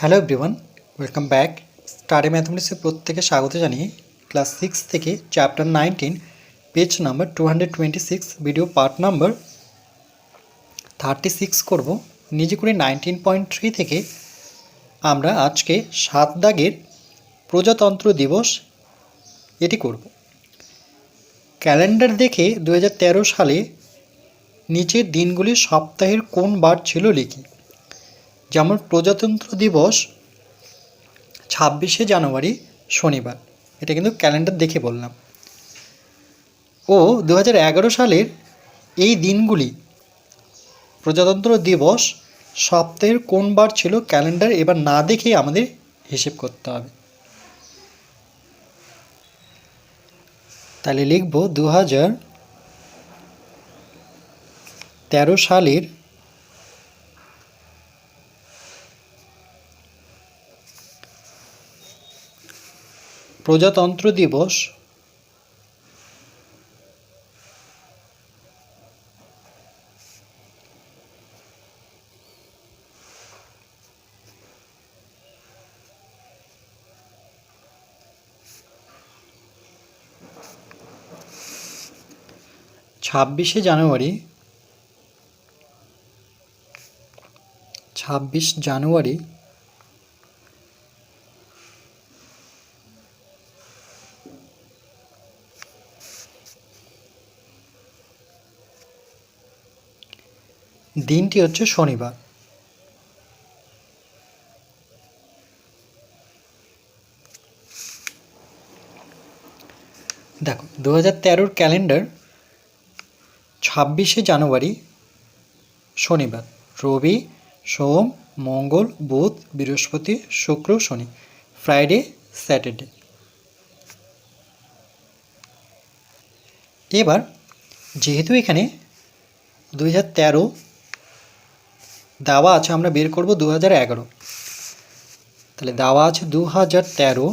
Hello everyone welcome back study ম্যাথমেটিক্সে প্রত্যেকে স্বাগত জানিয়ে ক্লাস সিক্স থেকে chapter nineteen page number two hundred twenty six video part number thirty six করব। নিজে করে নাইনটিন পয়েন্ট থ্রি থেকে আমরা আজকে সাত দাগের প্রজাতন্ত্র দিবস এটি করব। ক্যালেন্ডার দেখে দু হাজার তেরো সালে নিচের দিনগুলি সপ্তাহের কোন বার ছিল লিখি। যেমন প্রজাতন্ত্র দিবস ছাব্বিশে জানুয়ারি শনিবার। এটা কিন্তু ক্যালেন্ডার দেখে বললাম। ও দু হাজার এগারো সালের এই দিনগুলি, প্রজাতন্ত্র দিবস সপ্তাহের কোন বার ছিল ক্যালেন্ডার এবার না দেখেই আমাদের হিসেব করতে হবে। তাহলে লিখব দু হাজার তেরো সালের প্রজাতন্ত্র দিবস। ছাব্বিশে জানুয়ারি। ছাব্বিশ জানুয়ারি দিনটি হচ্ছে শনিবার। দেখো দু হাজার তেরোর ক্যালেন্ডার ছাব্বিশে জানুয়ারি শনিবার। রবি, সোম, মঙ্গল, বুধ, বৃহস্পতি, শুক্র, শনি। Friday, Saturday. এবার যেহেতু এখানে দুই হাজার তেরো দেওয়া আছে, আমরা বের করব দু হাজার এগারো। তাহলে দাওয়া আছে দু হাজার তেরো।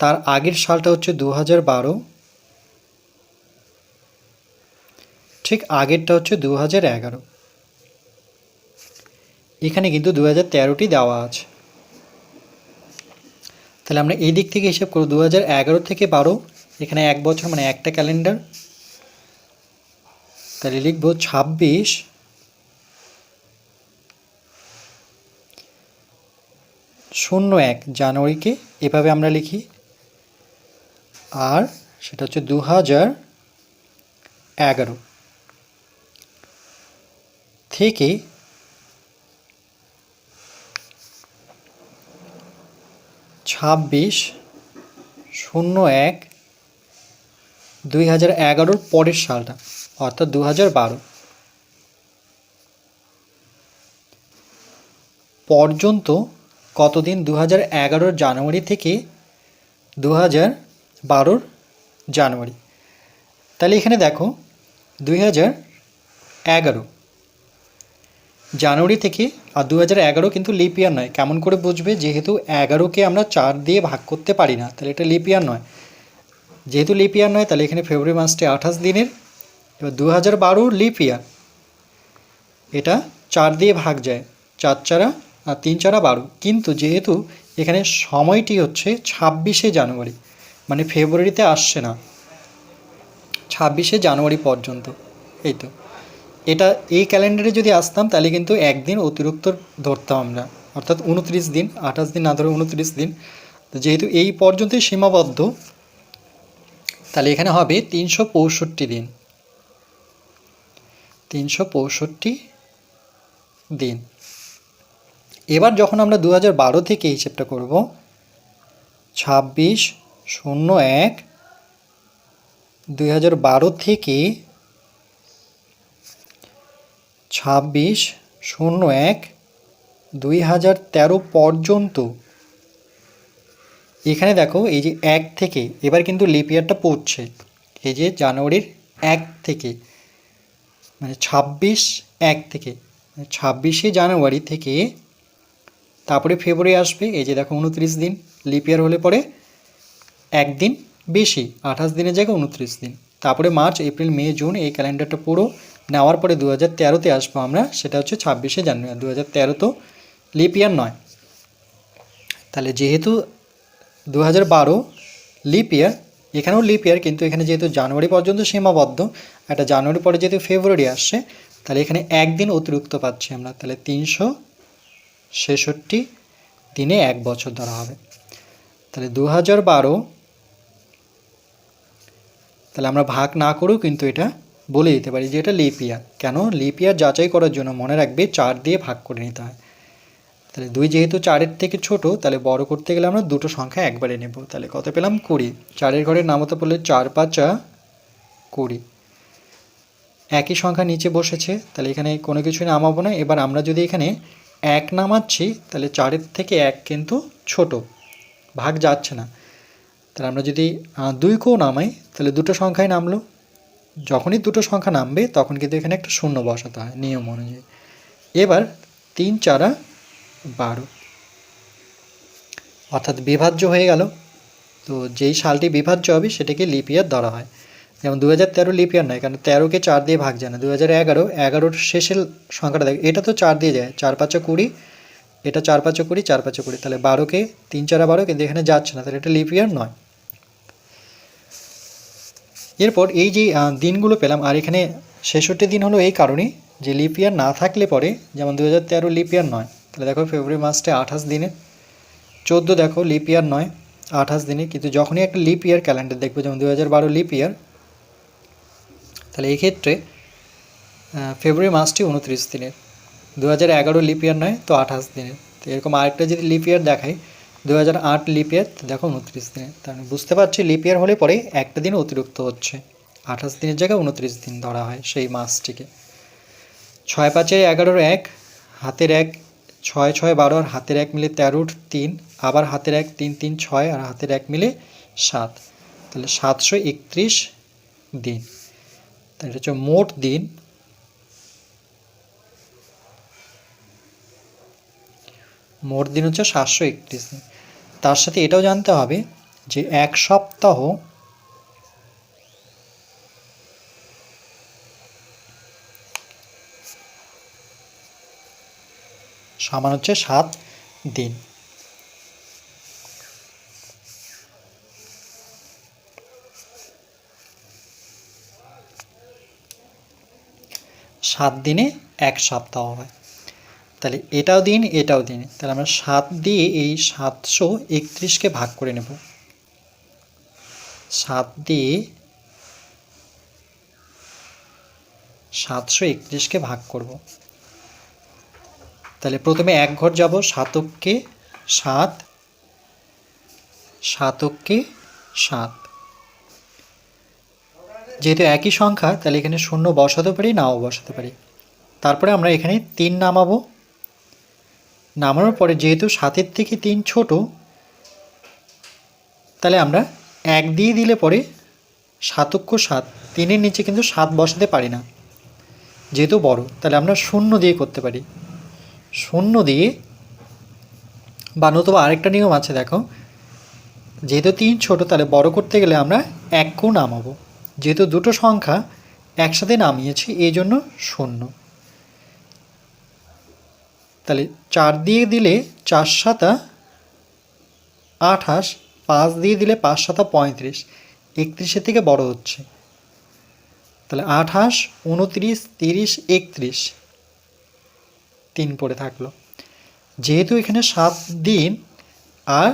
তার আগের সালটা হচ্ছে দু হাজার বারো। ঠিক আগেরটা হচ্ছে দু হাজার এগারো। এখানে কিন্তু দু হাজার তেরোটি দেওয়া আছে। তাহলে আমরা এই দিক থেকে হিসাব করব দু হাজার এগারো থেকে বারো। এখানে এক বছর মানে একটা ক্যালেন্ডার। তাহলে লিখব ছাব্বিশ। শূন্য এক জানুয়ারিকে এভাবে আমরা লিখি। আর সেটা হচ্ছে দু হাজার এগারো। থেকে ছাব্বিশ শূন্য এক দুই হাজার এগারোর পরের সালটা। অর্থাৎ দু হাজার বারো। পর্যন্ত কতদিন? দু হাজার এগারোর জানুয়ারি থেকে দু হাজার বারোর জানুয়ারি। তাহলে এখানে দেখো দুই হাজার এগারো। জানুয়ারি থেকে, আর দু হাজার এগারো কিন্তু লিপিয়ার নয়। কেমন করে বুঝবে? যেহেতু এগারোকে আমরা চার দিয়ে ভাগ করতে পারি না, তাহলে এটা লিপিয়ার নয়। যেহেতু লিপিয়ার নয়, তাহলে এখানে ফেব্রুয়ারি মাসটি আঠাশ দিনের। এবার দু হাজার বারোর লিপ ইয়ার এটা চার দিয়ে ভাগ যায়, চার চারা আর তিন চারা বারো। কিন্তু যেহেতু এখানে সময়টি হচ্ছে ছাব্বিশে জানুয়ারি মানে ফেব্রুয়ারিতে আসছে না, ছাব্বিশে জানুয়ারি পর্যন্ত, এই তো। এটা এই ক্যালেন্ডারে যদি আসতাম, তাহলে কিন্তু একদিন অতিরিক্ত ধরতাম আমরা, অর্থাৎ উনত্রিশ দিন, আঠাশ দিন না ধরে উনত্রিশ দিন। যেহেতু এই পর্যন্তই সীমাবদ্ধ, তাহলে এখানে হবে তিনশো পঁয়ষট্টি দিন। তিনশো পঁয়ষট্টি দিন। এবার যখন আমরা দু হাজার বারো থেকে হিসেবটা করব, ছাব্বিশ শূন্য এক দুই হাজার বারো থেকে ছাব্বিশ শূন্য এক দুই হাজার তেরো পর্যন্ত। এখানে দেখো, এই যে এক থেকে, এবার কিন্তু লিপ ইয়ারটা পড়ছে, এই যে জানুয়ারির এক থেকে। মানে ছাব্বিশ এক থেকে মানে ছাব্বিশে জানুয়ারি থেকে তারপরে ফেব্রুয়ারি আসবে, এই যে দেখো উনত্রিশ দিন লিপ ইয়ার হলে পরে একদিন বেশি, আঠাশ দিনের জায়গায় উনত্রিশ দিন। তারপরে মার্চ, এপ্রিল, মে, জুন, এই ক্যালেন্ডারটা পুরো নেওয়ার পরে দু হাজার তেরোতে আসব আমরা, সেটা হচ্ছে ছাব্বিশে জানুয়ারি দু হাজার তেরো তো লিপ ইয়ার নয়। তাহলে যেহেতু দু হাজার বারো লিপ ইয়ার এখানেও লিপ ইয়ার কিন্তু এখানে যেহেতু জানুয়ারি পর্যন্ত সীমাবদ্ধ, একটা জানুয়ারি পরে যেহেতু ফেব্রুয়ারি আসছে, তাহলে এখানে একদিন অতিরিক্ত পাচ্ছি আমরা। তাহলে তিনশো ছেষট্টি দিনে এক বছর ধরা হবে। তাহলে দু হাজার বারো, তাহলে আমরা ভাগ না করেও কিন্তু এটা বলে দিতে পারি যে এটা লিপ ইয়ার কেন? লিপ ইয়ার যাচাই করার জন্য মনে রাখবে চার দিয়ে ভাগ করে নিতে হয়। তাহলে দুই যেহেতু চারের থেকে ছোট, তাহলে বড় করতে গেলে আমরা দুটো সংখ্যা একবারে নেব। তাহলে কত পেলাম? কুড়ি। চারের ঘরের নামতে পড়লে চার পাঁচা কুড়ি। একই সংখ্যা নিচে বসেছে, তাহলে এখানে কোনো কিছু নামাবো না। এবার আমরা যদি এখানে এক নামাচ্ছি, তাহলে চারের থেকে এক কিন্তু ছোট, ভাগ যাচ্ছে না। তাহলে আমরা যদি দুই কেও নামাই, তাহলে দুটো সংখ্যাই নামলো। যখনই দুটো সংখ্যা নামবে, তখন কিন্তু এখানে একটা শূন্য বসাতে হয় নিয়ম অনুযায়ী। এবার তিন চারা বারো। অর্থাৎ বিভাজ্য হয়ে গেল। তো যেই সালটি বিভাজ্য হবে, সেটাকে লিপ ইয়ার ধরা হয়। যেমন দু হাজার তেরো লিপ নয়, কারণ তেরোকে চার দিয়ে ভাগ যায় না। দু হাজার এগারো, এগারোর শেষের সংখ্যাটা দেখ, এটা তো চার দিয়ে যায়। চার পাঁচা কুড়ি, এটা চার পাঁচা কুড়ি, চার পাঁচা কুড়ি। তাহলে বারোকে তিন চারা বারো, কিন্তু এখানে যাচ্ছে না, তাহলে এটা লিপ ইয়ার নয়। এরপর এই যে দিনগুলো পেলাম, আর এখানে ছেষট্টি দিন হলো এই কারণেই যে লিপ ইয়ার না থাকলে পরে, যেমন দু হাজার তেরো লিপ নয় তাহলে দেখো ফেব্রুয়ারি মাসটা আঠাশ দিনে, চোদ্দ দেখো লিপ ইয়ার নয়, আঠাশ দিনে কিন্তু যখনই একটা লিপ ইয়ার ক্যালেন্ডার দেখব, যেমন দু হাজার বারো লিপ ইয়ার তাহলে এই ক্ষেত্রে ফেব্রুয়ারি মাসটি উনত্রিশ দিনের দু হাজার এগারো লিপ ইয়ার নয়, তো আঠাশ দিনের তো এরকম আরেকটা যদি লিপ ইয়ার দেখাই দু হাজার আট লিপ ইয়ার দেখো উনত্রিশ দিনের তার মানে বুঝতে পারছি লিপ ইয়ার হলে পরে একটা দিন অতিরিক্ত হচ্ছে। আঠাশ দিনের জায়গায় উনত্রিশ দিন ধরা হয় সেই মাসটিকে। ছয় পাঁচে এগারোর এক, হাতের এক ছয় ছয় বারো আর হাতের এক মিলে তেরোর তিন, আবার হাতের এক তিন তিন ছয় আর হাতের এক মিলে সাত। তাহলে সাতশো একত্রিশ দিন। তাহলে হচ্ছে মোট দিন। মোট দিন হচ্ছে সাতশো একত্রিশ দিন। তার সাথে এটাও জানতে হবে যে এক সপ্তাহ সমান হচ্ছে সাত দিন। সাত দিনে এক সপ্তাহ হয়। তাহলে এটাও দিন এটাও দিন। তাহলে আমরা সাত দিয়ে এই সাতশো একত্রিশকে ভাগ করে নেব। সাত দিয়ে সাতশো একত্রিশকে ভাগ করব। তাহলে প্রথমে এক ঘর যাব, সাতককে সাত সাতককে সাত। যেহেতু একই সংখ্যা, তাহলে এখানে শূন্য বসাতে পারি, নাও বসাতে পারি। তারপরে আমরা এখানে তিন নামাবো। নামানোর পরে যেহেতু সাতের থেকে তিন ছোট, তাহলে আমরা এক দিয়ে দিলে পরে সাতক্য সাত, তিনের নিচে কিন্তু সাত বসাতে পারি না, যেহেতু বড়, তাহলে আমরা শূন্য দিয়ে করতে পারি। শূন্য দিয়ে, বা নতুবা আরেকটা নিয়ম আছে দেখো, যেহেতু তিন ছোট, তাহলে বড় করতে গেলে আমরা এক এককেও নামাবো। যেহেতু দুটো সংখ্যা একসাথে নামিয়েছি, এই জন্য শূন্য। তাহলে চার দিয়ে দিলে চার সাতা আঠাশ, পাঁচ দিয়ে দিলে পাঁচ সাতা পঁয়ত্রিশ, একত্রিশের থেকে বড় হচ্ছে। তাহলে আঠাশ, উনত্রিশ, তিরিশ, একত্রিশ। পড়ে থাকল। যেহেতু এখানে সাত দিন আর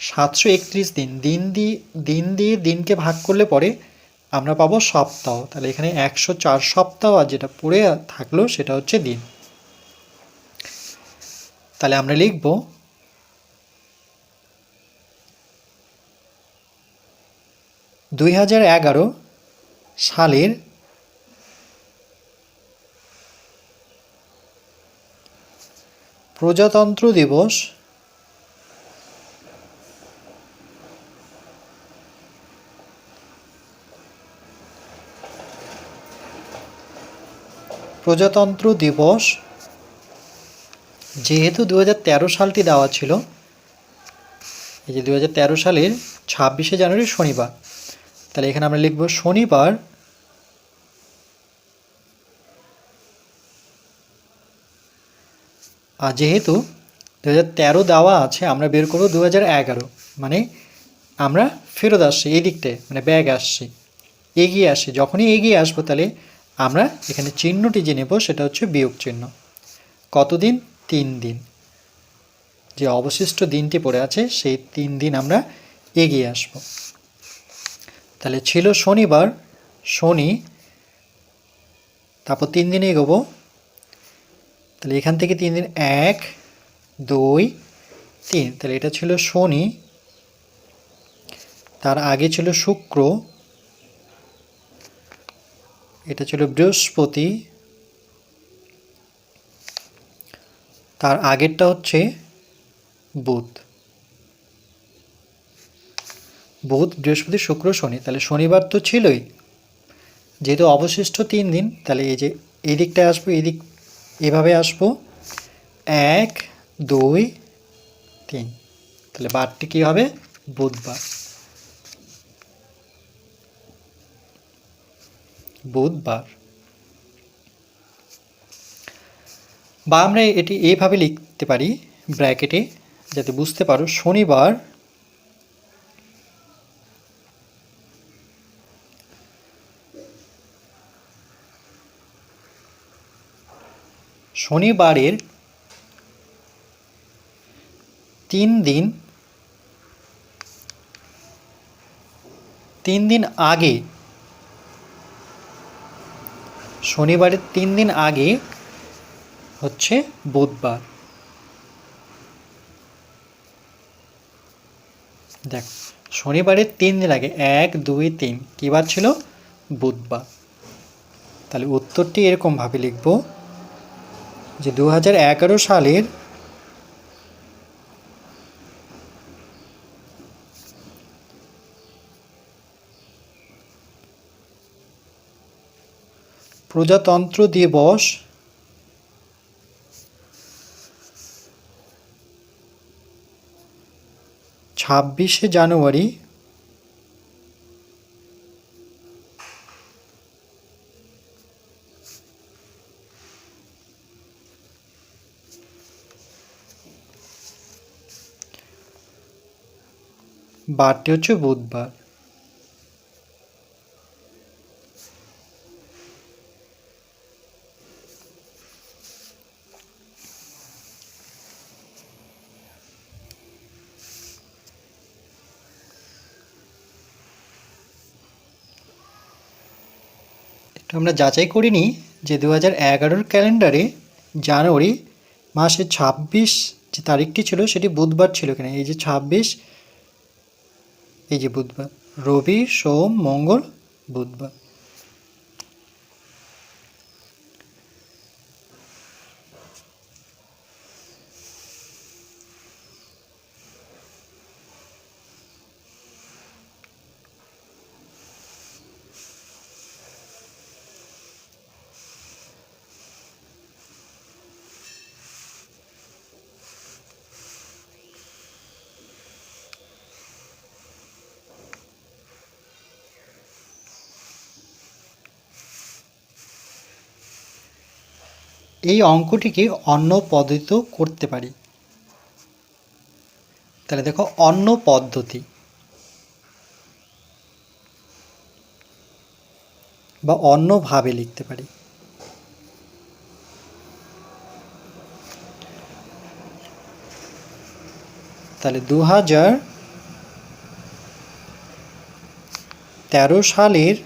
সাতশো একত্রিশ দিন দিন দিয়ে দিন দিয়ে দিনকে ভাগ করলে পরে আমরা পাবো সপ্তাহ। তাহলে এখানে একশো চার সপ্তাহ আর যেটা পড়ে থাকল সেটা হচ্ছে দিন। তাহলে আমরা লিখব দুই হাজার এগারো সালের প্রজাতন্ত্র দিবস প্রজাতন্ত্র দিবস যেহেতু দুই হাজার তেরো সালটি দেওয়া ছিল, এই যে দুই হাজার তেরো সালের ছাব্বিশে জানুয়ারি শনিবার, তাহলে এখানে আমরা লিখব শনিবার যেহেতু দু হাজার তেরো দেওয়া আছে, আমরা বের করব দু হাজার এগারো। মানে আমরা ফেরত আসছি এই দিকটায় মানে ব্যাগ আসছি। এগিয়ে আসছি। যখনই এগিয়ে আসব তাহলে আমরা এখানে চিহ্নটি যে নেব সেটা হচ্ছে বিয়োগ চিহ্ন। কতদিন? তিন দিন। যে অবশিষ্ট দিনটি পড়ে আছে, সেই তিন দিন আমরা এগিয়ে আসব। তাহলে ছিল শনিবার, শনি, তারপর তিন দিন এগোবো। তাহলে এখান থেকে তিন দিন, এক, দুই, তিন। তাহলে এটা ছিল শনি। তার আগে ছিল শুক্র। এটা ছিল বৃহস্পতি। তার আগেরটা হচ্ছে বুধ। বুধ, বৃহস্পতি, শুক্র, শনি। তাহলে শনিবার তো ছিলই। যেহেতু অবশিষ্ট তিন দিন, তাহলে এই যে এই দিকটায় আসব এদিক এভাবে আসব। এক, দুই, তিন। তাহলে বারটি কী হবে? বুধবার। বুধবার। বা আমরা এটি এইভাবে লিখতে পারি, ব্র্যাকেটে, যাতে বুঝতে পারো শনিবার শনিবারের তিন দিন তিন দিন আগে, শনিবারের তিন দিন আগে হচ্ছে বুধবার। দেখ, শনিবারের তিন দিন আগে, এক, দুই, তিন, কী বার ছিল? বুধবার। তাহলে উত্তরটি এরকমভাবে লিখব। যে দু হাজার এগারো সালের প্রজাতন্ত্র দিবস ছাব্বিশে জানুয়ারি বারটি হচ্ছে বুধবার। আমরা যাচাই করিনি যে দু হাজার ক্যালেন্ডারে জানুয়ারি মাসের ছাব্বিশ যে তারিখটি ছিল সেটি বুধবার ছিল কিনা। এই যে ছাব্বিশ এই যে বুধবার। রবি সোম মঙ্গল বুধবার। এই অঙ্কটিকে অন্য পদ্ধতিত করতে পারি। তাহলে দেখো অন্য পদ্ধতি বা অন্যভাবে লিখতে পারি। তাহলে দু হাজার তেরো সালের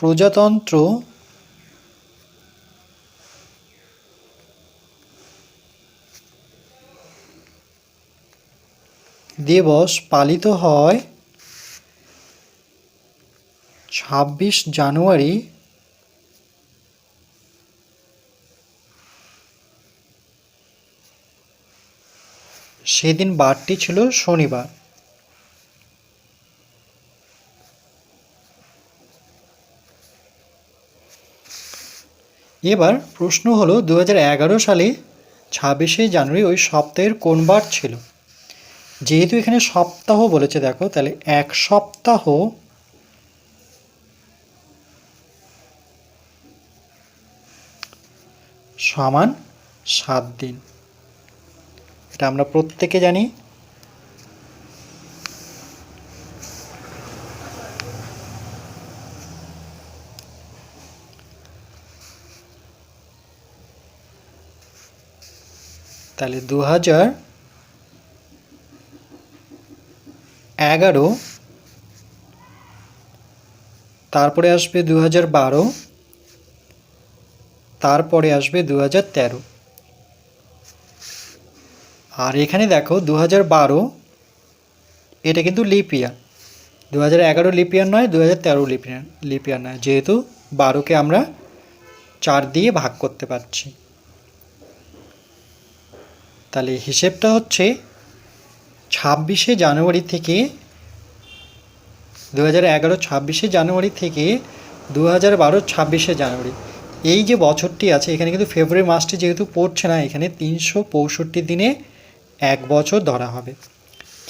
প্রজাতন্ত্র দিবস পালিত হয় ছাব্বিশ জানুয়ারি সেদিন বারটি ছিল শনিবার। এবার প্রশ্ন হলো দু হাজার এগারো সালে ছাব্বিশে জানুয়ারি ওই সপ্তাহের কোন বার ছিল? যেহেতু এখানে সপ্তাহ বলেছে, দেখো, তাহলে এক সপ্তাহ সমান সাত দিন। এটা আমরা প্রত্যেকে জানি। তাহলে দু হাজার এগারো। তারপরে আসবে দু হাজার বারো। তারপরে আসবে দু হাজার তেরো। আর এখানে দেখো দু হাজার বারো, এটা কিন্তু লিপ ইয়ার দু হাজার এগারো লিপ ইয়ার নয় দু হাজার তেরো লিপ ইয়ার লিপ ইয়ার নয়। যেহেতু বারোকে আমরা চার দিয়ে ভাগ করতে পারছি। তাহলে হিসেবটা হচ্ছে ছাব্বিশে জানুয়ারি থেকে দু হাজার এগারো ছাব্বিশে জানুয়ারি থেকে দু হাজার বারো ছাব্বিশে জানুয়ারি। এই যে বছরটি আছে, এখানে কিন্তু ফেব্রুয়ারি মাসটি যেহেতু পড়ছে না, এখানে তিনশো পঁয়ষট্টি দিনে এক বছর ধরা হবে।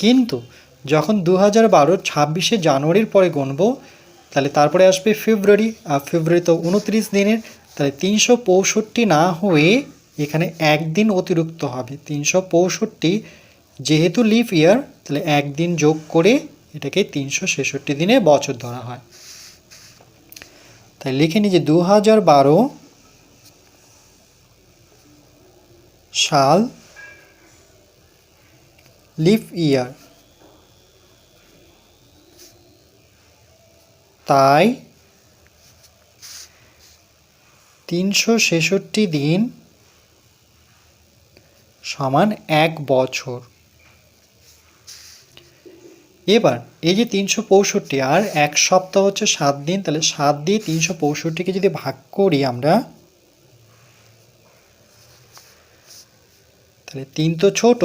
কিন্তু যখন দু হাজার বারো ছাব্বিশে জানুয়ারির পরে গুনবো, তাহলে তারপরে আসবে ফেব্রুয়ারি, আর ফেব্রুয়ারি তো উনত্রিশ দিনের, তাহলে তিনশো পঁয়ষট্টি না হয়ে এখানে একদিন অতিরিক্ত হবে, তিনশো পঁয়ষট্টি। যেহেতু লিপ ইয়ার তাহলে একদিন যোগ করে এটাকে তিনশো ছেষট্টি দিনে বছর ধরা হয়। তাই লিখে নিই যে দু হাজার বারো সাল লিপ ইয়ার তাই তিনশো ছেষট্টি দিন সমান এক বছর। এবার, এই যে তিনশো পঁয়ষট্টি আর এক সপ্তাহ হচ্ছে সাত দিন, তাহলে সাত দিয়ে তিনশো পঁয়ষট্টিকে যদি ভাগ করি আমরা, তাহলে তিন তো ছোট,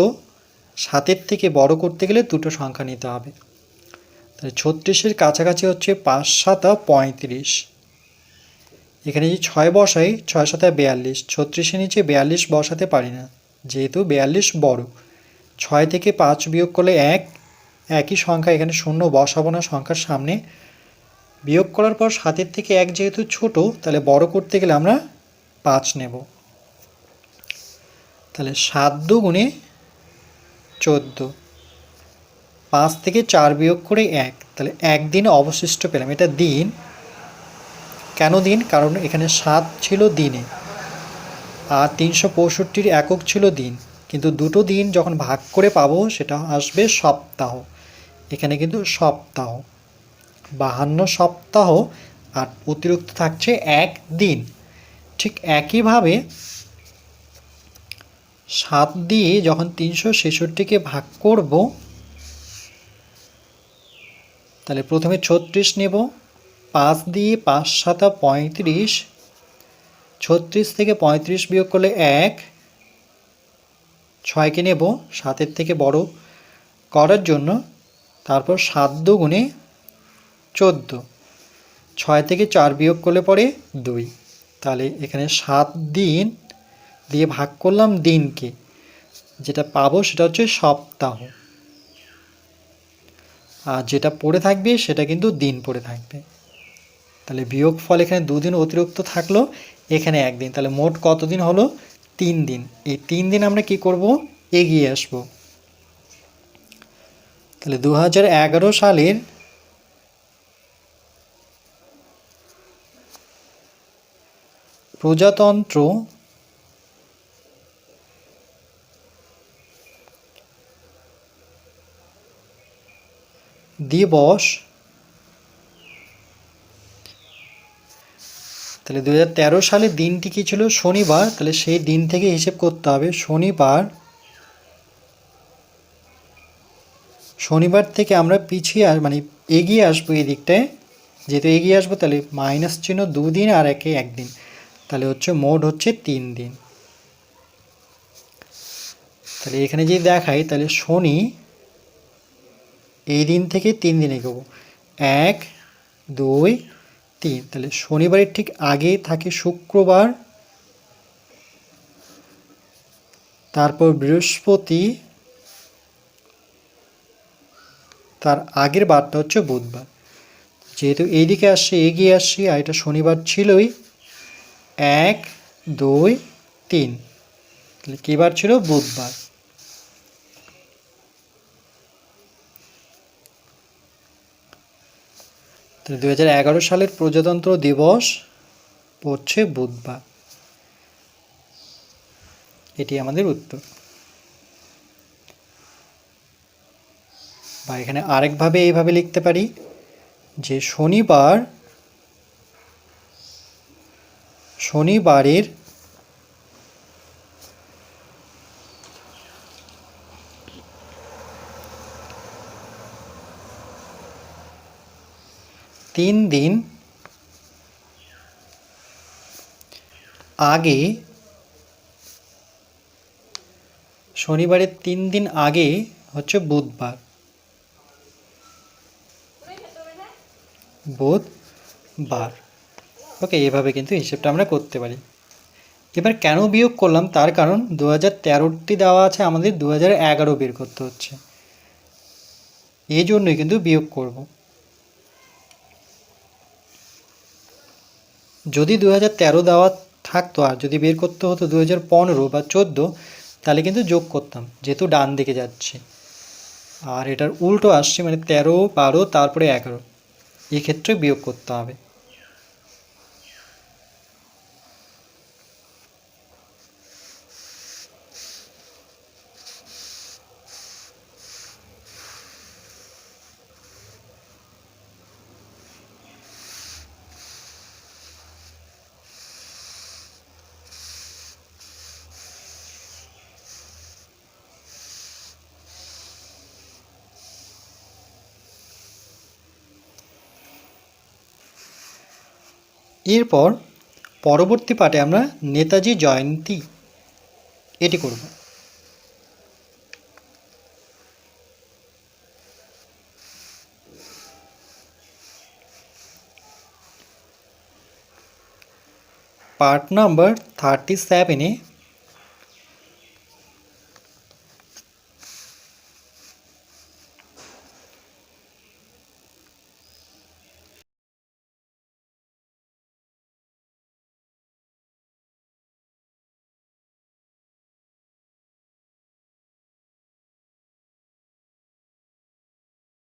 সাতের থেকে বড় করতে গেলে দুটো সংখ্যা নিতে হবে। তাহলে ছত্রিশের কাছাকাছি হচ্ছে পাঁচ সাতা পঁয়ত্রিশ। এখানে যে ছয় বসাই, ছয় সাতা বিয়াল্লিশ, ছত্রিশের নিচে বিয়াল্লিশ বসাতে পারি না। যেহেতু বিয়াল্লিশ বড় ছয় থেকে পাঁচ বিয়োগ করলে এক, একই সংখ্যা এখানে শূন্য, বসাবো না সংখ্যার সামনে। বিয়োগ করার পর সাতের থেকে এক যেহেতু ছোট, তাহলে বড় করতে গেলে আমরা পাঁচ নেব। তাহলে সাত দুগুণে চোদ্দ। পাঁচ থেকে চার বিয়োগ করে এক, তাহলে একদিন অবশিষ্ট পেলাম, এটা দিন। কেন দিন? কারণ এখানে সাত ছিল দিনে। আর তিনশো পঁয়ষট্টির একক ছিল দিন। কিন্তু দুটো দিন যখন ভাগ করে পাবো, সেটা আসবে সপ্তাহ। এখানে কিন্তু সপ্তাহ। বাহান্ন সপ্তাহ আর অতিরিক্ত থাকছে এক দিন। ঠিক একইভাবে সাত দিয়ে যখন তিনশো ছেষট্টিকে ভাগ করব, তাহলে প্রথমে ছত্রিশ নেব। পাঁচ দিয়ে পাঁচ সাতা পঁয়ত্রিশ। ছত্রিশ থেকে পঁয়ত্রিশ বিয়োগ করলে এক, ছয়কে নেব, সাতের থেকে বড় করার জন্য, তারপর সাত দুগুণে চোদ্দ, ছয় থেকে চার বিয়োগ করলে পরে দুই। তাহলে এখানে সাত দিন দিয়ে ভাগ করলাম দিনকে, যেটা পাবো সেটা হচ্ছে সপ্তাহ। আর যেটা পড়ে থাকবে সেটা কিন্তু দিন পড়ে থাকবে। তাহলে বিয়োগ ফল এখানে দুদিন অতিরিক্ত থাকল এখানে একদিন। তাহলে মোট কতদিন হলো? তিন দিন। এই তিন দিন আমরা কি করব? এগিয়ে আসব। তাহলে দু হাজার এগারো সালের প্রজাতন্ত্র দিবস তাহলে দু সালের দিনটি কী ছিল? শনিবার। তাহলে সেই দিন থেকে হিসেব করতে হবে, শনিবার। শনিবার থেকে আমরা পিছিয়ে আস মানে এগিয়ে আসব এই দিকটায়। যেহেতু এগিয়ে আসব, তাহলে মাইনাস চিহ্ন দুদিন আর একে একদিন। তাহলে হচ্ছে মোট হচ্ছে তিন দিন। তাহলে এখানে যদি দেখাই, তাহলে শনি এই দিন থেকে তিন দিন এগোবো। এক, দুই তিন। তাহলে শনিবারের ঠিক আগে থাকে শুক্রবার। তারপর বৃহস্পতি। তার আগের বারটা হচ্ছে বুধবার। যেহেতু এইদিকে আসছে, এগিয়ে আসছি, আর এটা শনিবার ছিলই। এক, দুই, তিন। তাহলে কী বার ছিল? বুধবার। দু হাজার এগারো সালের প্রজাতন্ত্র দিবস পড়ছে বুধবার। এটি আমাদের উত্তর। বা এখানে আরেকভাবে এইভাবে লিখতে পারি যে শনিবার, শনিবারের তিন দিন আগে, শনিবারের তিন দিন আগে হচ্ছে বুধবার। বুধবার। ওকে এভাবে কিন্তু হিসেবটা আমরা করতে পারি। এবার কেন বিয়োগ করলাম? তার কারণ দু হাজার তেরোটি দেওয়া আছে, আমাদের দু হাজার এগারো বের করতে হচ্ছে। এই জন্যই কিন্তু বিয়োগ করব। যদি দু হাজার তেরো দেওয়া থাকতো আর যদি বের করতে হতো দু হাজার পনেরো বা চোদ্দ, তাহলে কিন্তু যোগ করতাম, যেহেতু ডান দিকে যাচ্ছে। আর এটার উল্টো আসছে মানে তেরো, বারো, তারপরে এগারো। এক্ষেত্রে বিয়োগ করতে হবে। এরপর পরবর্তী পাঠে আমরা নেতাজি জয়ন্তী এটি করব। পার্ট নাম্বার থার্টি সেভেনে